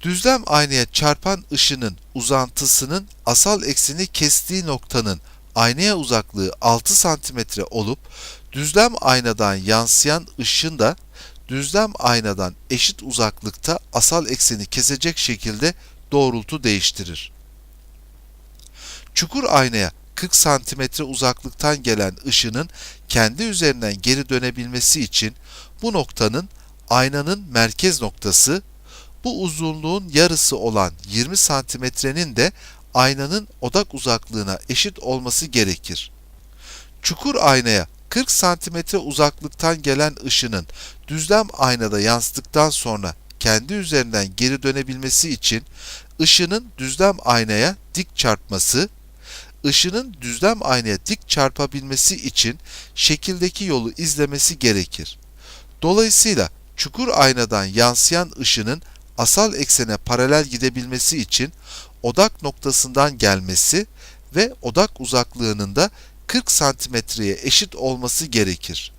Düzlem aynaya çarpan ışının uzantısının asal ekseni kestiği noktanın aynaya uzaklığı 6 cm olup düzlem aynadan yansıyan ışın da düzlem aynadan eşit uzaklıkta asal ekseni kesecek şekilde doğrultu değiştirir. Çukur aynaya 40 cm uzaklıktan gelen ışının kendi üzerinden geri dönebilmesi için bu noktanın aynanın merkez noktası, bu uzunluğun yarısı olan 20 santimetrenin de aynanın odak uzaklığına eşit olması gerekir. Çukur aynaya 40 santimetre uzaklıktan gelen ışının düzlem aynada yansıdıktan sonra kendi üzerinden geri dönebilmesi için ışının düzlem aynaya dik çarpması, ışının düzlem aynaya dik çarpabilmesi için şekildeki yolu izlemesi gerekir. Dolayısıyla çukur aynadan yansıyan ışının asal eksene paralel gidebilmesi için odak noktasından gelmesi ve odak uzaklığının da 40 santimetreye eşit olması gerekir.